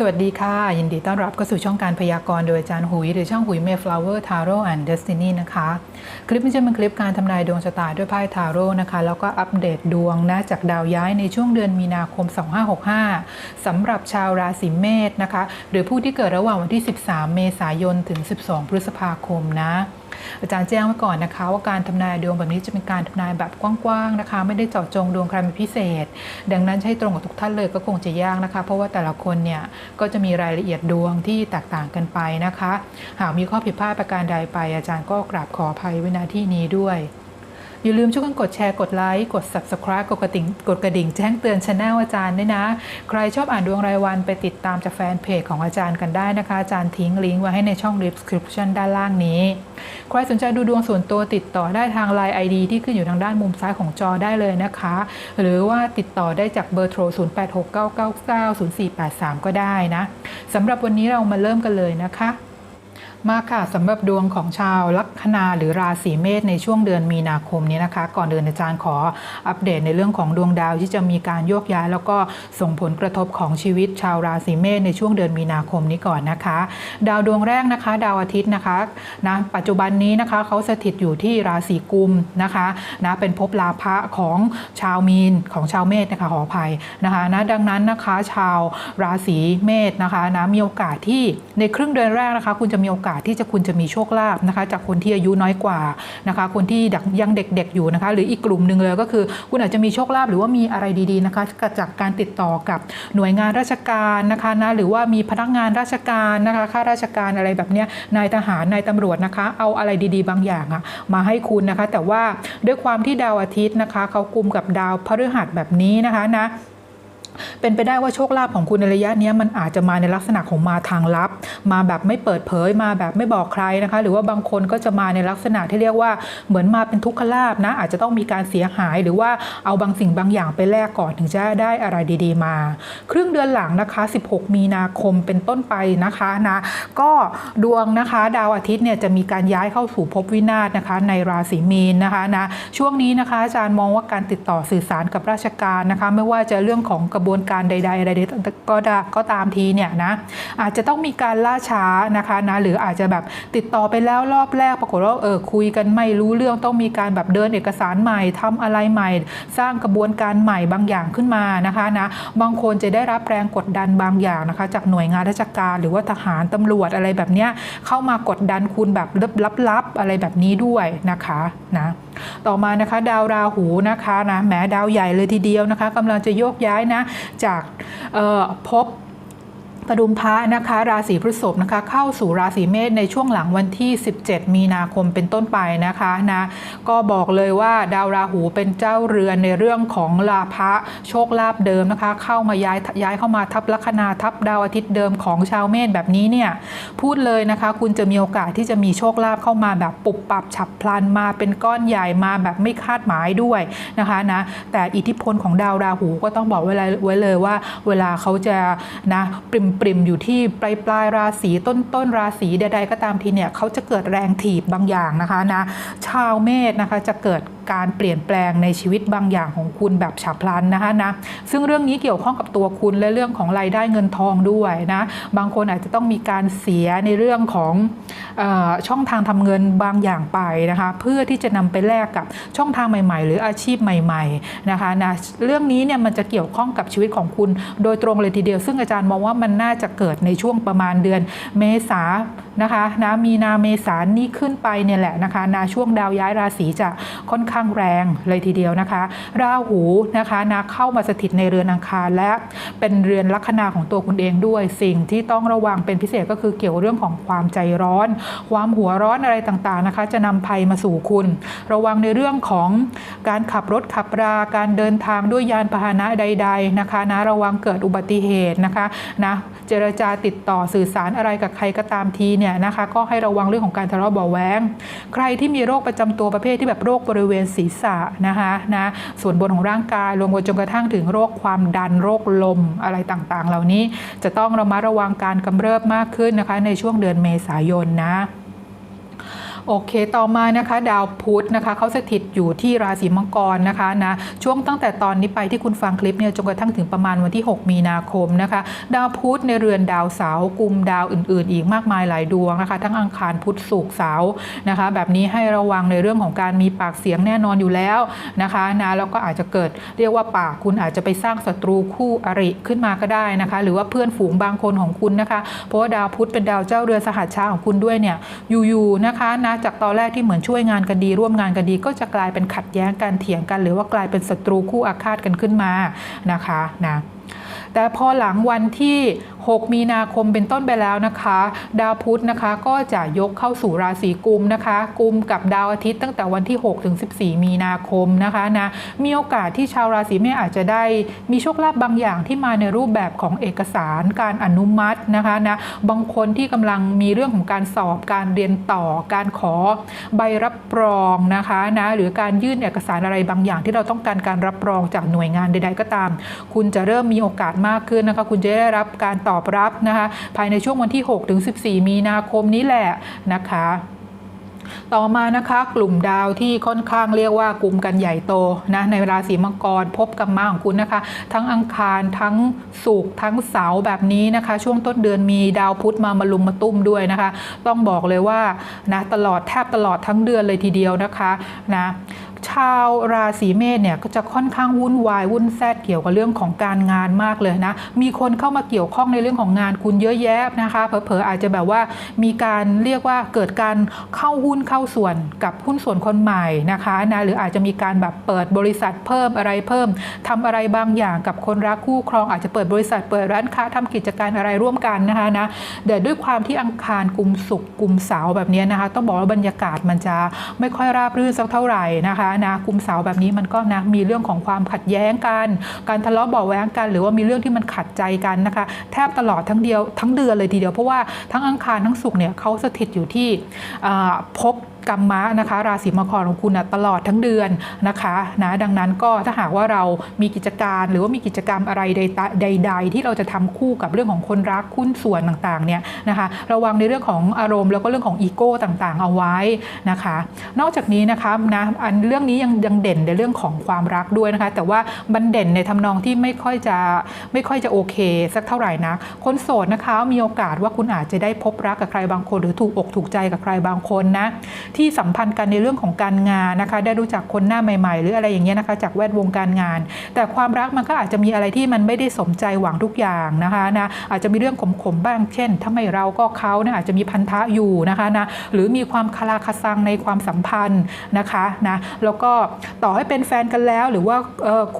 สวัสดีค่ะ ยินดีต้อนรับเข้าสู่ช่องการพยากรณ์โดยอาจารย์หุย หรือช่องหุย Mayflower Tarot and Destiny นะคะ คลิปนี้จะเป็นคลิปการทำนายดวงชะตาด้วยไพ่ทาโร่นะคะ แล้วก็อัปเดตดวงนะจากดาวย้ายในช่วงเดือนมีนาคม 2565สำหรับชาวราศีเมษนะคะ หรือผู้ที่เกิดระหว่างวันที่ 13 เมษายนถึง 12 พฤษภาคมนะ อาจารย์แจ้งไว้ก่อนนะคะ ว่าการทำนายดวงแบบนี้จะเป็นการทำนายแบบกว้างๆนะคะ ไม่ได้เจาะจงดวงใครเป็นพิเศษ ดังนั้นใช้ตรงกับทุกท่านเลยก็คงจะยากนะคะ เพราะว่าแต่ละคนเนี่ยก็จะมีรายละเอียดดวงที่แตกต่างกันไปนะคะ หากมีข้อผิดพลาดประการใดไป อาจารย์ก็กราบขออภัยไว้ณที่นี้ด้วย อย่าลืมช่วยกันกดแชร์กดไลค์กด subscribe กดกระดิ่งกดกระดิ่งแจ้งเตือนช anel อาจารย์ด้วยนะ ใครชอบอ่านดวงรายวันไปติดตามจากแฟนเพจของอาจารย์กันได้นะคะ อาจารย์ทิ้งลิงก์ไว้ให้ในช่อง description ด้านล่างนี้ ใครสนใจดูดวงส่วนตัวติดต่อได้ทาง Line ID ที่ขึ้นอยู่ทางด้านมุมซ้ายของจอได้เลยนะคะ หรือว่าติดต่อได้จากเบอร์โทร 0869990483 ก็ได้นะสำหรับวันนี้เรามาเริ่มกันเลยนะคะ มาค่ะสำหรับดวงของชาวลัคนาหรือราศีเมษในช่วงเดือนมีนาคมนี้นะคะ ก่อนเดินอาจารย์ขออัปเดตในเรื่องของดวงดาวที่จะมีการโยกย้าย แล้วก็ส่งผลกระทบของชีวิตชาวราศีเมษในช่วงเดือนมีนาคมนี้ก่อนนะคะ ดาวดวงแรกนะคะ ดาวอาทิตย์นะคะนะปัจจุบันนี้นะคะเขาสถิตอยู่ที่ราศีกุมนะคะนะเป็นภพลาภะของชาวมีนของชาวเมษนะคะขออภัยนะคะนะดังนั้นนะคะชาวราศีเมษนะคะนะมีโอกาสที่ในครึ่งเดือนแรกนะคะ คุณจะมีโอกาสที่จะคุณจะมีโชคลาภนะคะ จากคนที่อายุน้อยกว่านะคะ คนที่ยังเด็กๆอยู่นะคะ หรืออีกกลุ่มหนึ่งเลยก็คือ คุณอาจจะมีโชคลาภหรือว่ามีอะไรดีๆนะคะจากการติดต่อกับหน่วยงานราชการนะคะนะหรือว่ามีพนักงานราชการนะคะข้าราชการอะไรแบบเนี้ยนายทหารนายตำรวจนะคะ เอาอะไรดีๆ บางอย่างอะมาให้คุณนะคะ แต่ว่าด้วยความที่ดาวอาทิตย์นะคะเขากุมกับดาวพฤหัสแบบนี้นะคะนะ เป็นไปได้ว่าโชคลาภของคุณในระยะนี้มันอาจจะมาในลักษณะของมาทางลับ มาแบบไม่เปิดเผยมาแบบไม่บอกใครนะคะ หรือว่าบางคนก็จะมาในลักษณะที่เรียกว่าเหมือนมาเป็นทุกขลาภนะ อาจจะต้องมีการเสียหายหรือว่าเอาบางสิ่งบางอย่างไปแลกก่อนถึงจะได้อะไรดีๆมา ครึ่งเดือนหลังนะคะ 16 มีนาคมเป็นต้นไปนะคะนะก็ดวงนะคะดาวอาทิตย์เนี่ยจะมีการย้ายเข้าสู่ภพวินาศนะคะ ในราศีมีนนะคะนะช่วงนี้นะคะอาจารย์มองว่าการติดต่อสื่อสารกับราชการนะคะ ไม่ว่าจะเรื่องของกระบวนการใด ๆ อะไรก็ดก็ตามทีเนี่ยนะอาจจะต้องมีการล่าช้านะคะนะหรืออาจจะแบบติดต่อไปแล้วรอบแรกปรากฏว่าเออคุยกันไม่รู้เรื่องต้องมีการแบบเดินเอกสารใหม่ทำอะไรใหม่ สร้างกระบวนการใหม่บางอย่างขึ้นมานะคะนะบางคนจะได้รับแรงกดดันบางอย่างนะคะ จากหน่วยงานราชการหรือว่าทหารตำรวจอะไรแบบเนี้ยเข้ามากดดันคุณแบบลับๆอะไรแบบนี้ด้วยนะคะนะ ต่อมานะคะดาวราหูนะคะนะแหมดาวใหญ่เลยทีเดียวนะคะกำลังจะโยกย้ายนะจากพ บปดุมพระนะคะ ราศีพฤษภนะคะ เข้าสู่ราศีเมษในช่วงหลังวันที่ 17 มีนาคมเป็นต้นไปนะคะนะก็บอกเลยว่าดาวราหูเป็นเจ้าเรือนในเรื่องของลาภะโชคลาภเดิมนะคะ เข้ามาย้ายย้ายเข้ามาทับลัคนาทับดาวอาทิตย์เดิมของชาวเมษแบบนี้เนี่ยพูดเลยนะคะ คุณจะมีโอกาสที่จะมีโชคลาภเข้ามาแบบปุบปับฉับพลันมาเป็นก้อนใหญ่มาแบบไม่คาดหมายด้วยนะคะนะแต่อิทธิพลของดาวราหูก็ต้องบอกไว้เลยว่า เวลาเขาจะนะปริมปริมอยู่ที่ปลายปลายราศีต้นต้นราศีใดๆก็ตามทีเนี่ยเขาจะเกิดแรงถีบบางอย่างนะคะนะชาวเมษนะคะจะเกิดการเปลี่ยนแปลงในชีวิตบางอย่างของคุณแบบฉับพลันนะคะนะซึ่งเรื่องนี้เกี่ยวข้องกับตัวคุณและเรื่องของรายได้เงินทองด้วยนะบางคนอาจจะต้องมีการเสียในเรื่องของออช่องทางทำเงินบางอย่างไปนะคะเพื่อที่จะนำไปแลกกับช่องทางใหม่ ๆ หรืออาชีพใหม่ๆนะคะนะเรื่องนี้เนี่ยมันจะเกี่ยวข้องกับชีวิตของคุณโดยตรงเลยทีเดียว ซึ่งอาจารย์มองว่ามันน่าาจะเกิดในช่วงประมาณเดือนเมษา นะคะนะมีนาเมษานี่ขึ้นไปเนี่ยแหละนะคะนาช่วงดาวย้ายราศีจะค่อนข้างแรงเลยทีเดียวนะคะ ราหูนะคะนะเข้ามาสถิตในเรือนอังคารและเป็นเรือนลัคนาของตัวคุณเองด้วย สิ่งที่ต้องระวังเป็นพิเศษก็คือเกี่ยวเรื่องของความใจร้อน ความหัวร้อนอะไรต่างๆนะคะ จะนำภัยมาสู่คุณ ระวังในเรื่องของการขับรถขับราการเดินทางด้วยยานพาหนะใด ๆนะคะนะระวังเกิดอุบัติเหตุนะคะนะเจรจาติดต่อสื่อสารอะไรกับใครก็ตามทีเนี่ยนะคะก็ให้ระวังเรื่องของการทะเลาะเบาแวงใครที่มีโรคประจำตัวประเภทที่แบบโรคบริเวณศีรษะนะคะนะส่วนบนของร่างกายรวมไปจนกระทั่งถึงโรคความดันโรคลมอะไรต่างๆ เหล่านี้จะต้องระมัดระวังการกำเริบมากขึ้นนะคะในช่วงเดือนเมษายนนะ โอเค ต่อมานะคะ ดาวพุธนะคะเขาสถิตอยู่ที่ราศีมังกรนะคะนะช่วงตั้งแต่ตอนนี้ไปที่คุณฟังคลิปเนี่ยจนกระทั่งถึงประมาณวันที่ 6 มีนาคมนะคะ ดาวพุธในเรือนดาวเสาร์กลุ่มดาวอื่น ๆ อีกมากมายหลายดวงนะคะ ทั้งอังคารพุธศุกร์เสาร์นะคะ แบบนี้ให้ระวังในเรื่องของการมีปากเสียงแน่นอนอยู่แล้วนะคะนะแล้วก็อาจจะเกิดเรียกว่าปากคุณอาจจะไปสร้างศัตรูคู่อริขึ้นมาก็ได้นะคะ หรือว่าเพื่อนฝูงบางคนของคุณนะคะ เพราะว่าดาวพุธเป็นดาวเจ้าเรือนสหัสชาของคุณด้วยเนี่ยอยู่ๆนะคะนะจากตอนแรกที่เหมือนช่วยงานกันดี ร่วมงานกันดี ก็จะกลายเป็นขัดแย้งกันเถียงกัน หรือว่ากลายเป็นศัตรูคู่อาฆาตกันขึ้นมานะคะนะแต่พอหลังวันที่6 มีนาคมเป็นต้นไปแล้วนะคะ ดาวพุธนะคะก็จะยกเข้าสู่ราศีกุมนะคะ กุมกับดาวอาทิตย์ตั้งแต่วันที่6ถึง14 มีนาคมนะคะนะมีโอกาสที่ชาวราศีเมษอาจจะได้มีโชคลาภบางอย่างที่มาในรูปแบบของเอกสารการอนุมัตินะคะนะบางคนที่กำลังมีเรื่องของการสอบการเรียนต่อการขอใบรับรองนะคะนะหรือการยื่นเอกสารอะไรบางอย่างที่เราต้องการการรับรองจากหน่วยงานใด ๆ ก็ตาม คุณจะเริ่มมีโอกาสมากขึ้นนะคะ คุณจะได้รับการตอบรับนะคะภายในช่วงวันที่6ถึง14 มีนาคมนี้แหละนะคะต่อมานะคะกลุ่มดาวที่ค่อนข้างเรียกว่ากลุ่มกันใหญ่โตนะในราศีมังกรพบกับมาของคุณนะคะ ทั้งอังคารทั้งศุกร์ทั้งเสาร์แบบนี้นะคะ ช่วงต้นเดือนมีดาวพุธมามาลุมมาตุ้มด้วยนะคะ ต้องบอกเลยว่านะตลอดแทบตลอดทั้งเดือนเลยทีเดียวนะคะนะ ชาวราศีเมษเนี่ยก็จะค่อนข้างวุ่นวายวุ่นแซดเกี่ยวกับเรื่องของการงานมากเลยนะ มีคนเข้ามาเกี่ยวข้องในเรื่องของงานคุณเยอะแยะนะคะเผลอๆอาจจะแบบว่ามีการเรียกว่าเกิดการเข้าหุ้นเข้าส่วนกับหุ้นส่วนคนใหม่นะคะนะหรืออาจจะมีการแบบเปิดบริษัทเพิ่มอะไรเพิ่มทำอะไรบางอย่างกับคนรักคู่ครอง อาจจะเปิดบริษัทเปิดร้านค้าทำกิจการอะไรร่วมกันนะคะนะแต่ด้วยความที่อังคารกลุ่มศุกร์กลุ่มเสาร์แบบนี้นะคะ ต้องบอกว่าบรรยากาศมันจะไม่ค่อยราบรื่นสักเท่าไหร่นะคะนะกลุ่มเสาวแบบนี้มันก็นะมีเรื่องของความขัดแย้งกัน การทะเลาะเบาะแว้งกัน หรือว่ามีเรื่องที่มันขัดใจกันนะคะ แทบตลอดทั้งเดียวทั้งเดือนเลยทีเดียวเพราะว่าทั้งอังคารทั้งศุกร์เนี่ยเขาสถิตอยู่ที่พบ กรรมะนะคะ ราศีมังกรของคุณนะตลอดทั้งเดือนนะคะนะดังนั้นก็ถ้าหากว่าเรามีกิจการหรือว่ามีกิจกรรมอะไรใด ๆ ที่เราจะทำคู่กับเรื่องของคนรักคุ้นส่วนต่างๆเนี่ยนะคะระวังในเรื่องของอารมณ์แล้วก็เรื่องของอีโก้ต่างๆ เอาไว้นะคะ นอกจากนี้นะคะนะอันเรื่องนี้ยังยังเด่นในเรื่องของความรักด้วยนะคะ แต่ว่ามันเด่นในทำนองที่ไม่ค่อยจะไม่ค่อยจะโอเค สักเท่าไหร่นะคนโสดนะคะมีโอกาสว่าคุณอาจจะได้พบรักกับใครบางคน หรือถูกอกถูกใจกับใครบางคนนะที่สัมพันธ์กันในเรื่องของการงานนะคะ ได้รู้จักคนหน้าใหม่ ๆ หรืออะไรอย่างเงี้ยนะคะ จากแวดวงการงาน แต่ความรักมันก็อาจจะมีอะไรที่มันไม่ได้สมใจหวังทุกอย่างนะคะนะอาจจะมีเรื่องขมๆบ้างเช่นถ้าไม่เราก็เขานะอาจจะมีพันธะอยู่นะคะนะหรือมีความคลาคาซังในความสัมพันธ์นะคะนะแล้วก็ต่อให้เป็นแฟนกันแล้ว หรือว่า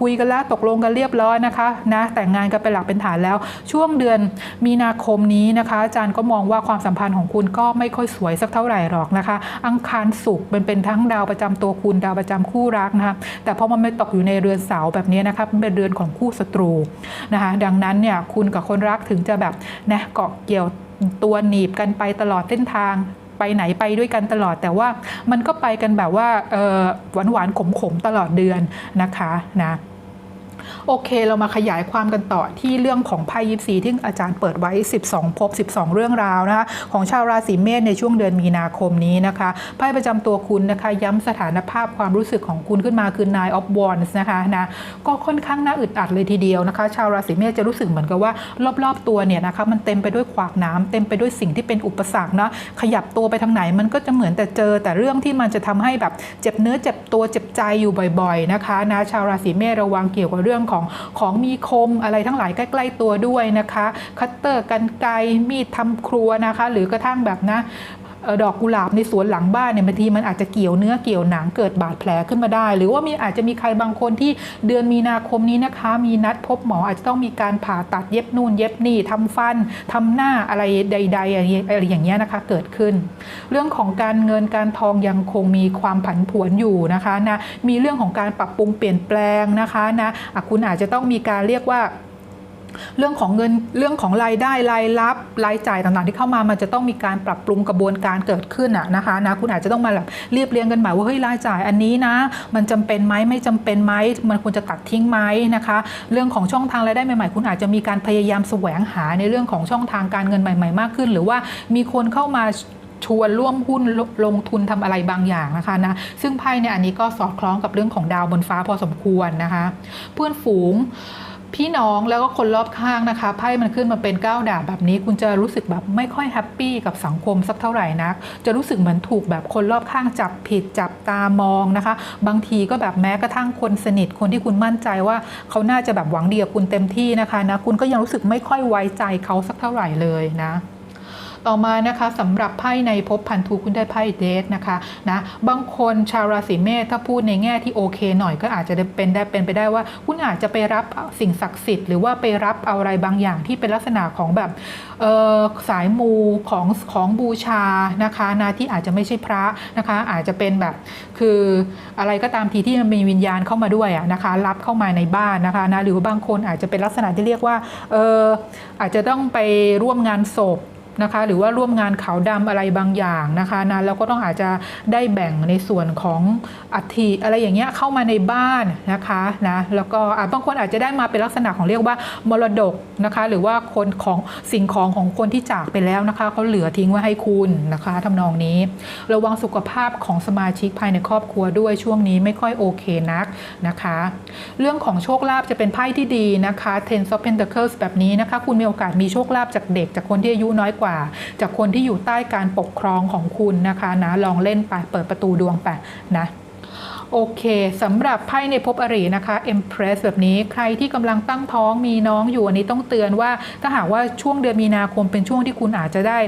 คุยกันแล้วตกลงกันเรียบร้อยนะคะนะแต่งงานกันเป็นหลักเป็นฐานแล้ว ช่วงเดือนมีนาคมนี้นะคะ อาจารย์ก็มองว่าความสัมพันธ์ของคุณก็ไม่ค่อยสวยสักเท่าไหร่หรอกนะคะ อังคารศุกร์เป็นเป็นทั้งดาวประจำตัวคุณดาวประจำคู่รักนะคะแต่พอมันไม่ตกอยู่ในเรือนเสาแบบนี้นะคะเป็นเรือนของคู่ศัตรูนะคะดังนั้นเนี่ยคุณกับคนรักถึงจะแบบนะเกาะเกี่ยวตัวหนีบกันไปตลอดเส้นทางไปไหนไปด้วยกันตลอดแต่ว่ามันก็ไปกันแบบว่าหวานหวานๆขมตลอดเดือนนะคะนะ โอเค เรามาขยายความกันต่อที่เรื่องของไพ่ยิปซีที่อาจารย์เปิดไว้ 12ภพ12 เรื่องราวนะคะของชาวราศีเมษในช่วงเดือนมีนาคมนี้นะคะไพ่ประจำตัวคุณนะคะย้ำสถานภาพความรู้สึกของคุณขึ้นมาคือ Nine of Wands นะคะนะก็ค่อนข้างน่าอึดอัดเลยทีเดียวนะคะ ชาวราศีเมษจะรู้สึกเหมือนกับว่ารอบๆตัวเนี่ยนะคะมันเต็มไปด้วยขวากน้ำเต็มไปด้วยสิ่งที่เป็นอุปสรรคนะขยับตัวไปทางไหนมันก็จะเหมือนแต่เจอ แต่เรื่องที่มันจะทำให้แบบเจ็บเนื้อเจ็บตัวเจ็บใจอยู่บ่อย ๆนะคะนะชาวราศีเมษระวังเกี่ยวกับเรื่องของของมีคมอะไรทั้งหลายใกล้ ๆ ตัวด้วยนะคะ คัตเตอร์กันไกรมีดทำครัวนะคะ หรือกระทั่งแบบนะ ดอกกุหลาบในสวนหลังบ้านเนี่ยบางทีมันอาจจะเกี่ยวเนื้อเกี่ยวหนังเกิดบาดแผลขึ้นมาได้ หรือว่ามีอาจจะมีใครบางคนที่เดือนมีนาคมนี้นะคะ มีนัดพบหมออาจจะต้องมีการผ่าตัดเย็บนู่นเย็บนี่ทำฟันทำหน้าอะไรใดๆอะไรอย่างเงี้ยนะคะเกิดขึ้น เรื่องของการเงินการทองยังคงมีความผันผวนอยู่นะคะนะมีเรื่องของการปรับปรุงเปลี่ยนแปลงนะคะนะะคุณอาจจะต้องมีการเรียกว่า เรื่องของเงินเรื่องของรายได้รายรับรายจ่ายต่างๆ ที่เข้ามามันจะต้องมีการปรับปรุงกระบวนการเกิดขึ้นอะนะคะนะคุณอาจจะต้องมาแบบเรียบเรียงกันใหม่ว่าเฮ้ยรายจ่ายอันนี้นะ มันจำเป็นไหมไม่จำเป็นไหมมันควรจะตัดทิ้งไหมนะคะ เรื่องของช่องทางรายได้ใหม่ๆ คุณอาจจะมีการพยายามแสวงหาในเรื่องของช่องทางการเงินใหม่ ๆ มากขึ้น หรือว่ามีคนเข้ามาชวนร่วมหุ้นลลงทุนทำอะไรบางอย่างนะคะนะซึ่งไพ่เนี่ยอันนี้ก็สอดคล้องกับเรื่องของดาวบนฟ้าพอสมควรนะคะ เพื่อนฝูง พี่น้องแล้วก็คนรอบข้างนะคะไพ่มันขึ้นมาเป็นก้าวดาบแบบนี้ คุณจะรู้สึกแบบไม่ค่อยแฮปปี้กับสังคมสักเท่าไหร่นัก จะรู้สึกเหมือนถูกแบบคนรอบข้างจับผิดจับตามองนะคะ บางทีก็แบบแม้กระทั่งคนสนิทคนที่คุณมั่นใจว่าเขาน่าจะแบบหวังดีกับคุณเต็มที่นะคะนะคุณก็ยังรู้สึกไม่ค่อยไว้ใจเขาสักเท่าไหร่เลยนะ ต่อมานะคะสำหรับไพ่ในภพพันธุคุณได้ไพ่เดทนะคะนะบางคนชาวราศีเมษถ้าพูดในแง่ที่โอเคหน่อยก็อาจจะเป็นได้เป็นไปได้ว่า คุณอาจจะไปรับสิ่งศักดิ์สิทธิ์หรือว่าไปรับอะไรบางอย่างที่เป็นลักษณะของแบบสายมูของของบูชานะคะนะที่อาจจะไม่ใช่พระนะคะ อาจจะเป็นแบบคืออะไรก็ตามทีที่มันมีวิญญาณเข้ามาด้วยนะคะ รับเข้ามาในบ้านนะคะนะหรือบางคนอาจจะเป็นลักษณะที่เรียกว่าเอออาจจะต้องไปร่วมงานศพ นะคะ หรือว่าร่วมงานขาวดำอะไรบางอย่างนะคะนะแล้วก็ต้องอาจจะได้แบ่งในส่วนของอัฐิอะไรอย่างเงี้ยเข้ามาในบ้านนะคะนะแล้วก็บางคนอาจจะได้มาเป็นลักษณะของเรียกว่ามรดกนะคะ หรือว่าคนของสิ่งของของคนที่จากไปแล้วนะคะเขาเหลือทิ้งไว้ให้คุณนะคะทำนองนี้ ระวังสุขภาพของสมาชิกภายในครอบครัวด้วยช่วงนี้ไม่ค่อยโอเคนักนะคะ เรื่องของโชคลาภจะเป็นไพ่ที่ดีนะคะ Ten of Pentacles แบบนี้นะคะ คุณมีโอกาสมีโชคลาภจากเด็กจากคนที่อายุน้อยกว่าจากคนที่อยู่ใต้การปกครองของคุณนะคะนะลองเล่นไปเปิดประตูดวงไปนะ โอเคสำหรับไพ่ในภพอรินะคะ Empress แบบนี้ใครที่กำลังตั้งท้องมีน้องอยู่อันนี้ต้องเตือนว่า ถ้าหากว่าช่วงเดือนมีนาคมเป็นช่วงที่คุณอาจจะได้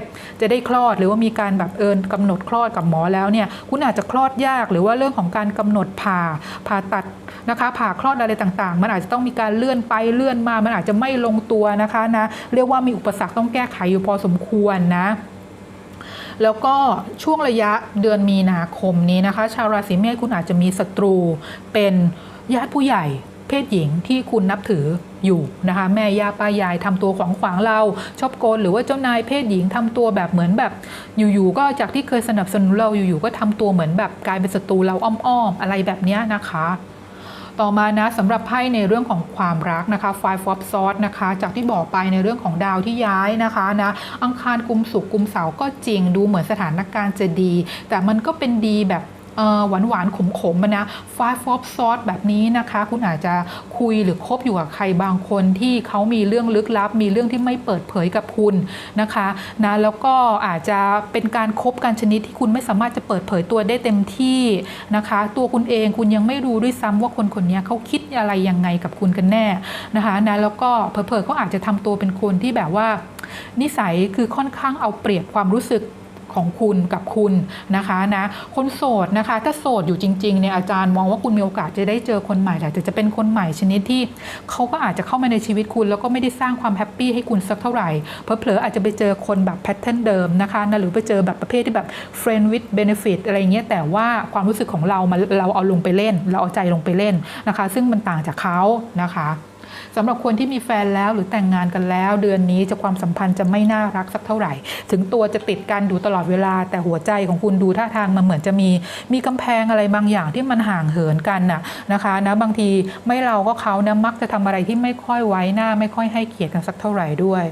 จะได้คลอดหรือว่ามีการแบบเอินกำหนดคลอดกับหมอแล้วเนี่ยคุณอาจจะคลอดยากหรือว่าเรื่องของการกำหนดผ่าผ่าตัดนะคะ ผ่าคลอดอะไรต่างๆ มันอาจจะต้องมีการเลื่อนไปเลื่อนมา มันอาจจะไม่ลงตัวนะคะนะเรียกว่ามีอุปสรรคต้องแก้ไขอยู่พอสมควรนะ แล้วก็ช่วงระยะเดือนมีนาคมนี้นะคะ ชาวราศีเมษคุณอาจจะมีศัตรูเป็นญาติผู้ใหญ่เพศหญิงที่คุณนับถืออยู่นะคะแม่ย่าป้ายายทำตัวขวางขวางเรา ชอบโกนหรือว่าเจ้านายเพศหญิงทำตัวแบบเหมือนแบบ อยู่ๆก็จากที่เคยสนับสนุนเราอยู่ๆก็ทำตัวเหมือนแบบกลายเป็นศัตรูเราอ้อมๆอะไรแบบนี้นะคะ ต่อมานะสำหรับไพ่ในเรื่องของความรักนะคะ Five of Swords นะคะ จากที่บอกไปในเรื่องของดาวที่ย้ายนะคะนะอังคารกุมสุกกุมเสาร์ก็จริงดูเหมือนสถานการณ์จะดี แต่มันก็เป็นดีแบบ หวานหวานขมๆมานะ Five of Swords แบบนี้นะคะ คุณอาจจะคุยหรือคบอยู่กับใครบางคนที่เขามีเรื่องลึกลับ มีเรื่องที่ไม่เปิดเผยกับคุณนะคะนะแล้วก็อาจจะเป็นการคบกันชนิดที่คุณไม่สามารถจะเปิดเผยตัวได้เต็มที่นะคะ ตัวคุณเองคุณยังไม่รู้ด้วยซ้ำว่าคนคนนี้เขาคิดอะไรยังไงกับคุณกันแน่นะคะนะแล้วก็เผลอๆเขาอาจจะทำตัวเป็นคนที่แบบว่า นิสัยคือค่อนข้างเอาเปรียบความรู้สึก ของคุณกับคุณนะคะนะคนโสดนะคะ ถ้าโสดอยู่จริงๆเนี่ยอาจารย์มองว่าคุณมีโอกาสจะได้เจอคนใหม่แหละแต่จะเป็นคนใหม่ชนิดที่เขาก็อาจจะเข้ามาในชีวิตคุณ แล้วก็ไม่ได้สร้างความแฮปปี้ให้คุณสักเท่าไหร่เผลอๆอาจจะไปเจอคนแบบแพทเทิร์นเดิมนะคะนะหรือไปเจอแบบประเภทที่แบบ friend with benefit อะไรเงี้ยแต่ว่าความรู้สึกของเรามันเราเอาลงไปเล่น เราเอาใจลงไปเล่นนะคะ ซึ่งมันต่างจากเขานะคะ สำหรับคนที่มีแฟนแล้วหรือแต่งงานกันแล้ว เดือนนี้จะความสัมพันธ์จะไม่น่ารักสักเท่าไหร่ ถึงตัวจะติดกันดูตลอดเวลา แต่หัวใจของคุณดูท่าทางมันเหมือนจะมี มีกำแพงอะไรบางอย่างที่มันห่างเหินกันน่ะนะคะนะบางทีไม่เราก็เขานะมักจะทำอะไรที่ไม่ค่อยไว้หน้า ไม่ค่อยให้เกียรติกันสักเท่าไหร่ด้วย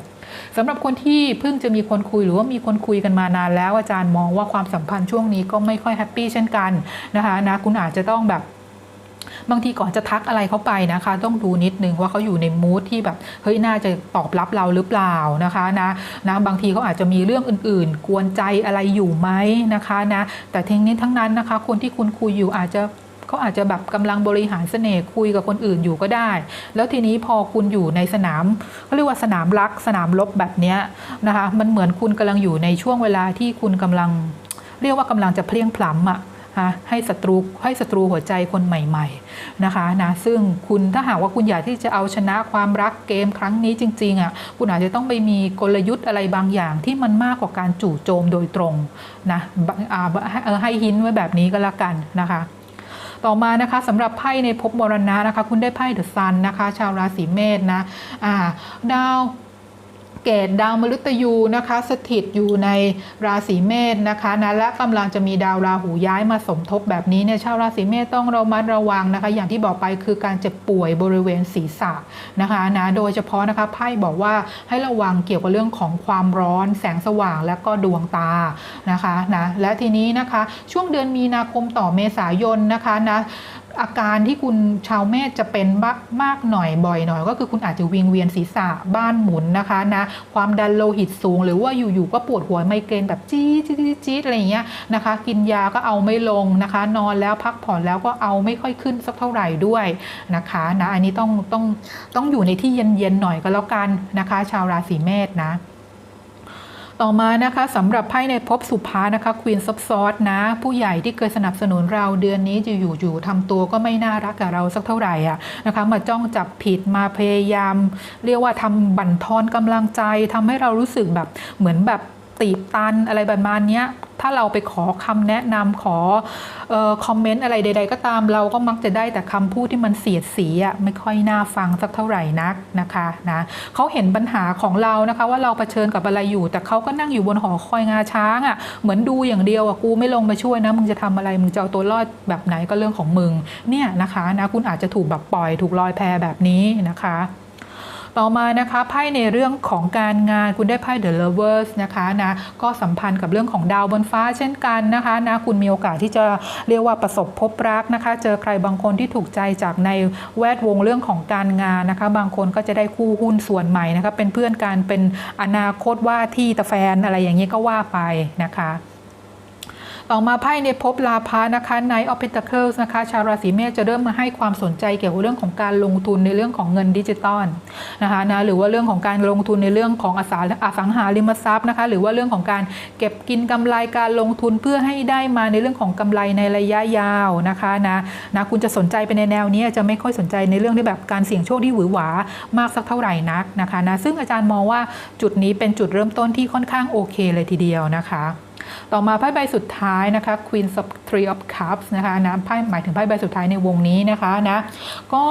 สำหรับคนที่เพิ่งจะมีคนคุยหรือว่ามีคนคุยกันมานานแล้วอาจารย์มองว่าความสัมพันธ์ช่วงนี้ก็ไม่ค่อยแฮปปี้เช่นกันนะคะนะคุณอาจจะต้องแบบ บางทีก่อนจะทักอะไรเขาไปนะคะ ต้องดูนิดนึงว่าเขาอยู่ในมูทที่แบบเฮ้ยน่าจะตอบรับเราหรือเปล่านะคะนะนะบางทีเขาอาจจะมีเรื่องอื่น ๆ กวนใจอะไรอยู่ไหมนะคะนะแต่ทั้งนี้ทั้งนั้นนะคะ คนที่คุณคุยอยู่อาจจะเขาอาจจะแบบกำลังบริหารเสน่ห์คุยกับคนอื่นอยู่ก็ได้ แล้วทีนี้พอคุณอยู่ในสนามเขาเรียกว่าสนามรักสนามรบแบบนี้นะคะ มันเหมือนคุณกำลังอยู่ในช่วงเวลาที่คุณกำลัง เรียกว่ากำลังจะเพลียงพล้ำอะ นะให้ศัตรูให้ศัตรูหัวใจคนใหม่ๆนะคะนะซึ่งคุณถ้าหากว่าคุณอยากที่จะเอาชนะความรักเกมครั้งนี้จริงๆอะคุณอาจจะต้องไปมีกลยุทธ์อะไรบางอย่างที่มันมากกว่าการจู่โจมโดยตรงนะให้เออให้หินไว้แบบนี้ก็แล้วกันนะคะต่อมานะคะสำหรับไพ่ในภพมรณะนะคะ คุณได้ไพ่เดอะซันนะคะ ชาวราศีเมษนะอ่าดาว เกตดาวมฤตยูนะคะ สถิตอยู่ในราศีเมษนะคะนะและกำลังจะมีดาวราหูย้ายมาสมทบแบบนี้เนี่ยชาวราศีเมษต้องระมัดระวังนะคะ อย่างที่บอกไปคือการเจ็บป่วยบริเวณศีรษะนะคะนะโดยเฉพาะนะคะไพ่บอกว่าให้ระวังเกี่ยวกับเรื่องของความร้อน แสงสว่างและก็ดวงตานะคะนะและทีนี้นะคะช่วงเดือนมีนาคมต่อเมษายนนะคะนะ อาการที่คุณชาวเมษจะเป็นมากมากหน่อยบ่อยหน่อย ก็คือคุณอาจจะวิงเวียนศีรษะบ้านหมุนนะคะนะความดันโลหิตสูง หรือว่าอยู่ๆก็ปวดหัวไมเกรนแบบจี๊ดจี๊ดจี๊ดอะไรอย่างเงี้ยนะคะ กินยาก็เอาไม่ลงนะคะ นอนแล้วพักผ่อนแล้วก็เอาไม่ค่อยขึ้นสักเท่าไหร่ด้วยนะคะนะอันนี้ต้องต้องต้องอยู่ในที่เย็นๆหน่อยก็แล้วกันนะคะ ชาวราศีเมษนะ ต่อมานะคะสำหรับไพ่ในภพสุภานะคะควีนซับซอสนะ ผู้ใหญ่ที่เคยสนับสนุนเราเดือนนี้จะอยู่อยู่ทำตัวก็ไม่น่ารักกับเราสักเท่าไหร่อะนะคะมาจ้องจับผิดมาพยายาม เรียกว่าทำบั่นทอนกำลังใจทำให้เรารู้สึกแบบเหมือนแบบ ตีบตันอะไรประมาณเนี้ยถ้าเราไปขอคำแนะนำขอคอมเมนต์อะไรใด ๆ ก็ตาม เราก็มักจะได้แต่คำพูดที่มันเสียดสีอะไม่ค่อยน่าฟังสักเท่าไหร่นักนะคะนะเขาเห็นปัญหาของเรานะคะ ว่าเราเผชิญกับอะไรอยู่ แต่เขาก็นั่งอยู่บนหอคอยงาช้างอะเหมือนดูอย่างเดียวอะกูไม่ลงมาช่วยนะมึงจะทำอะไรมึงจะเอาตัวรอดแบบไหนก็เรื่องของมึงเนี่ยนะคะนะคุณอาจจะถูกแบบปล่อยถูกลอยแพแบบนี้นะคะ ต่อมานะคะไพ่ในเรื่องของการงานคุณได้ไพ่ The Lovers นะคะนะก็สัมพันธ์กับเรื่องของดาวบนฟ้าเช่นกันนะคะนะคุณมีโอกาสที่จะเรียกว่าประสบพบรักนะคะ เจอใครบางคนที่ถูกใจจากในแวดวงเรื่องของการงานนะคะ บางคนก็จะได้คู่หุ้นส่วนใหม่นะคะเป็นเพื่อนกันเป็นอนาคตว่าที่ตะแฟนอะไรอย่างนี้ก็ว่าไปนะคะ ต่อมาไพ่ในภพลาภะนะคะ Knight of Pentacles นะคะ ชาวราศีเมษจะเริ่มมาให้ความสนใจเกี่ยวกับเรื่องของการลงทุนในเรื่องของเงินดิจิตอลนะคะนะหรือว่าเรื่องของการลงทุนในเรื่องของอสังอสังหาริมทรัพย์นะคะ หรือว่าเรื่องของการเก็บกินกำไรการลงทุนเพื่อให้ได้มาในเรื่องของกำไรในระยะยาวนะคะนะนะคุณจะสนใจไปในแนวนี้จะไม่ค่อยสนใจในเรื่องที่แบบการเสี่ยงโชคที่หวือหวามากสักเท่าไหร่นักนะคะนะซึ่งอาจารย์มองว่าจุดนี้เป็นจุดเริ่มต้นที่ค่อนข้างโอเคเลยทีเดียวนะคะ ต่อมาไพ่ใบสุดท้ายนะคะ Queen of Three of Cups นะคะนะไพ่หมายถึงไพ่ใบสุดท้ายในวงนี้นะคะนะก็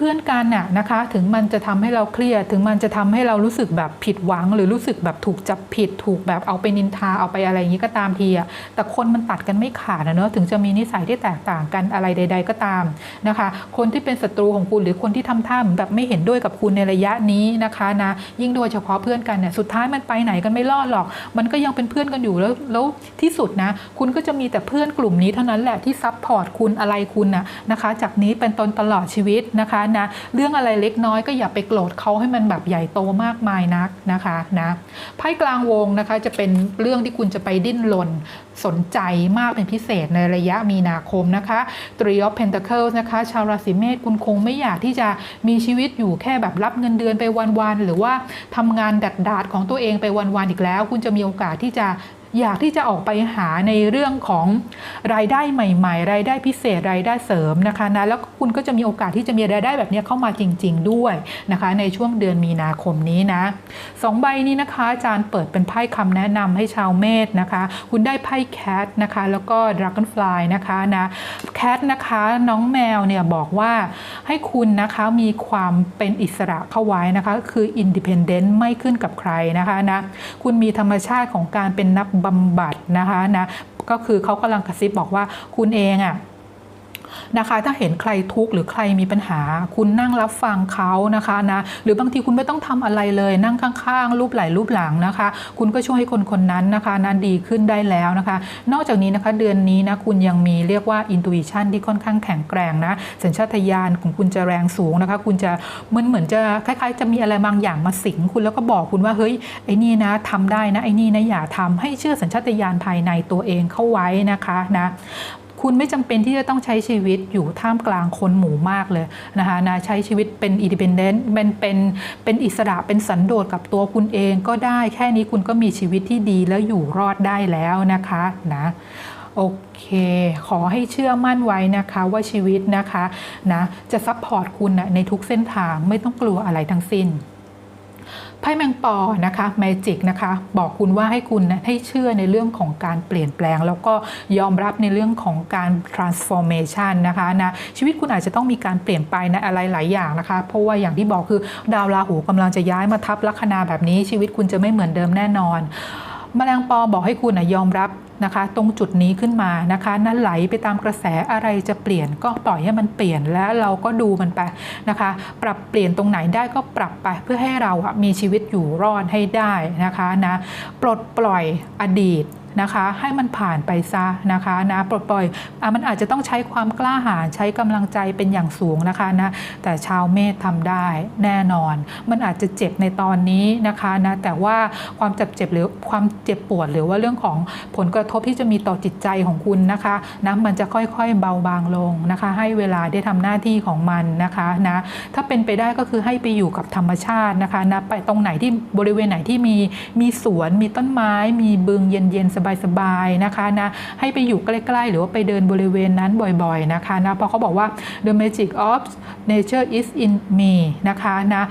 เพื่อนกันน่ะนะคะ ถึงมันจะทำให้เราเครียด ถึงมันจะทำให้เรารู้สึกแบบผิดหวัง หรือรู้สึกแบบถูกจับผิด ถูกแบบเอาไปนินทาเอาไปอะไรอย่างนี้ก็ตามทีอะแต่คนมันตัดกันไม่ขาดนะเนอะถึงจะมีนิสัยที่แตกต่างกันอะไรใด ๆ ก็ตามนะคะ คนที่เป็นศัตรูของคุณหรือคนที่ทำท่าเหมือนแบบไม่เห็นด้วยกับคุณในระยะนี้นะคะนะยิ่งโดยเฉพาะเพื่อนกันเนี่ยสุดท้ายมันไปไหนกันไม่รอดหรอก มันก็ยังเป็นเพื่อนกันอยู่แล้วแล้วที่สุดนะ คุณก็จะมีแต่เพื่อนกลุ่มนี้เท่านั้นแหละที่ซับพอร์ตคุณอะไรคุณนะนะคะ จากนี้เป็นตนตลอดชีวิตนะคะนะเรื่องอะไรเล็กน้อยก็อย่าไปโกรธเขาให้มันแบบใหญ่โตมากมายนักนะคะนะไพ่กลางวงนะคะจะเป็นเรื่องที่คุณจะไปดิ้นรนสนใจมากเป็นพิเศษในระยะมีนาคมนะคะ Three of Pentacles นะคะ ชาวราศีเมษคุณคงไม่อยากที่จะมีชีวิตอยู่แค่แบบรับเงินเดือนไปวันๆหรือว่าทำงานดัดดาดของตัวเองไปวันๆอีกแล้ว คุณจะมีโอกาสที่จะ อยากที่จะออกไปหาในเรื่องของรายได้ใหม่ ๆ รายได้พิเศษรายได้เสริมนะคะนะแล้วคุณก็จะมีโอกาสที่จะมีรายได้แบบนี้เข้ามาจริง ๆ ด้วยนะคะ ในช่วงเดือนมีนาคมนี้นะสองใบนี้นะคะอาจารย์เปิดเป็นไพ่คำแนะนำให้ชาวเมษนะคะ คุณได้ไพ่แคทนะคะแล้วก็ Dragonfly นะคะนะแคทนะคะน้องแมวเนี่ยบอกว่าให้คุณนะคะมีความเป็นอิสระเข้าไว้นะคะ คือ independent ไม่ขึ้นกับใครนะคะนะคุณมีธรรมชาติของการเป็นนักบำบัดนะคะนะก็คือเขากำลังกระซิบบอกว่าคุณเองอะ่ะ นะคะ ถ้าเห็นใครทุกข์หรือใครมีปัญหา คุณนั่งรับฟังเขานะคะนะหรือบางทีคุณไม่ต้องทำอะไรเลยนั่งข้างๆรูปไหล่รูปหลังนะคะ คุณก็ช่วยให้คนคนนั้นนะคะนั้นดีขึ้นได้แล้วนะคะ นอกจากนี้นะคะเดือนนี้นะคุณยังมีเรียกว่า intuition ที่ค่อนข้างแข็งแกร่งนะสัญชาตญาณของคุณจะแรงสูงนะคะ คุณจะมือนเหมือนจะคล้ายๆ จะมีอะไรบางอย่างมาสิงคุณแล้วก็บอกคุณว่าเฮ้ยไอ้นี่นะทำได้นะไอ้นี่นะอย่าทำให้เชื่อสัญชาตญาณภายในตัวเองเข้าไว้นะคะนะ คุณไม่จำเป็นที่จะต้องใช้ชีวิตอยู่ท่ามกลางคนหมู่มากเลยนะคะนะใช้ชีวิตเป็นอินดิเพนเดนต์เป็นเป็นเป็นอิสระเป็นสันโดษกับตัวคุณเองก็ได้แค่นี้คุณก็มีชีวิตที่ดีแล้วอยู่รอดได้แล้วนะคะนะโอเค ขอให้เชื่อมั่นไว้นะคะว่าชีวิตนะคะนะจะซัพพอร์ตคุณนะในทุกเส้นทางไม่ต้องกลัวอะไรทั้งสิ้น ไพ่แมงปอนะคะแมจิกนะคะ บอกคุณว่าให้คุณนะให้เชื่อในเรื่องของการเปลี่ยนแปลง แล้วก็ยอมรับในเรื่องของการ transformation นะคะนะชีวิตคุณอาจจะต้องมีการเปลี่ยนไปในอะไรหลายอย่างนะคะ เพราะว่าอย่างที่บอกคือดาวราหูกำลังจะย้ายมาทับลัคนาแบบนี้ ชีวิตคุณจะไม่เหมือนเดิมแน่นอนแมลงปอบอกให้คุณนะยอมรับ นะคะ ตรงจุดนี้ขึ้นมานะคะนั่นไหลไปตามกระแสอะไรจะเปลี่ยนก็ปล่อยให้มันเปลี่ยนแล้วเราก็ดูมันไปนะคะ ปรับเปลี่ยนตรงไหนได้ก็ปรับไปเพื่อให้เรามีชีวิตอยู่รอดให้ได้นะคะนะปลดปล่อยอดีต นะคะให้มันผ่านไปซะนะคะนะปลดปล่อยอมันอาจจะต้องใช้ความกล้าหาญใช้กำลังใจเป็นอย่างสูงนะคะนะแต่ชาวเมษทำได้แน่นอน มันอาจจะเจ็บในตอนนี้นะคะนะแต่ว่าความเจ็บเจ็บหรือความเจ็บปวดหรือว่าเรื่องของผลกระทบที่จะมีต่อจิตใจของคุณนะคะนะมันจะค่อยๆเบาบางลงนะคะ ให้เวลาได้ทำหน้าที่ของมันนะคะนะถ้าเป็นไปได้ก็คือให้ไปอยู่กับธรรมชาตินะคะนะไปตรงไหนที่บริเวณไหนที่มีมีสวนมีต้นไม้ มีบึงเย็นๆสบายสบายๆนะคะนะให้ไปอยู่ใกล้ๆ หรือว่าไปเดินบริเวณนั้นบ่อยๆนะคะนะเพราะเขาบอกว่า the magic of nature is in me นะคะนะ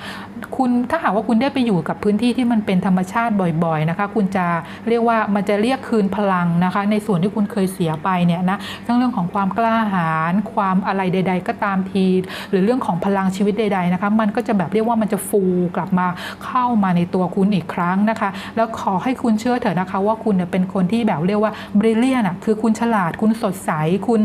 คุณถ้าหากว่าคุณได้ไปอยู่กับพื้นที่ที่มันเป็นธรรมชาติบ่อยๆนะคะ คุณจะเรียกว่ามันจะเรียกคืนพลังนะคะ ในส่วนที่คุณเคยเสียไปเนี่ยนะทั้งเรื่องของความกล้าหาญความอะไรใด ๆ ก็ตามที หรือเรื่องของพลังชีวิตใด ๆนะคะ มันก็จะแบบเรียกว่ามันจะฟูกลับมาเข้ามาในตัวคุณอีกครั้งนะคะ แล้วขอให้คุณเชื่อเถอะนะคะ ว่าคุณเนี่ยเป็นคนที่แบบเรียกว่าบริเลียนอะคือคุณฉลาดคุณสดใสคุณ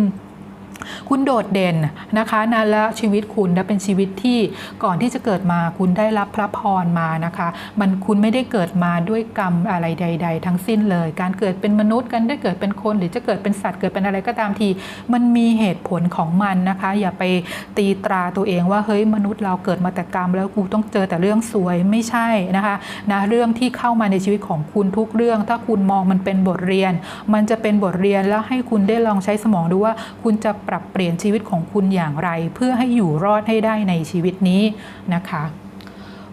คุณโดดเด่นนะคะนะและชีวิตคุณนะเป็นชีวิตที่ก่อนที่จะเกิดมาคุณได้รับพระพรมานะคะ มันคุณไม่ได้เกิดมาด้วยกรรมอะไรใด ๆ ทั้งสิ้นเลย การเกิดเป็นมนุษย์กันได้เกิดเป็นคน หรือจะเกิดเป็นสัตว์เกิดเป็นอะไรก็ตามที มันมีเหตุผลของมันนะคะ อย่าไปตีตราตัวเองว่าเฮ้ยมนุษย์เราเกิดมาแต่กรรม แล้วกูต้องเจอแต่เรื่องสวยไม่ใช่นะคะนะเรื่องที่เข้ามาในชีวิตของคุณทุกเรื่อง ถ้าคุณมองมันเป็นบทเรียน มันจะเป็นบทเรียนแล้วให้คุณได้ลองใช้สมองดูว่าคุณจะปรับเปลี่ยนชีวิตของคุณอย่างไร เพื่อให้อยู่รอดให้ได้ในชีวิตนี้นะคะ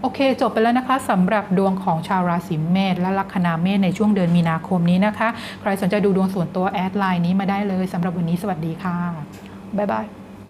โอเค จบไปแล้วนะคะสำหรับดวงของชาวราศีเมษและลัคนาเมษในช่วงเดือนมีนาคมนี้นะคะ ใครสนใจดูดวงส่วนตัวแอดไลน์นี้มาได้เลยสำหรับวันนี้สวัสดีค่ะ บ๊ายบาย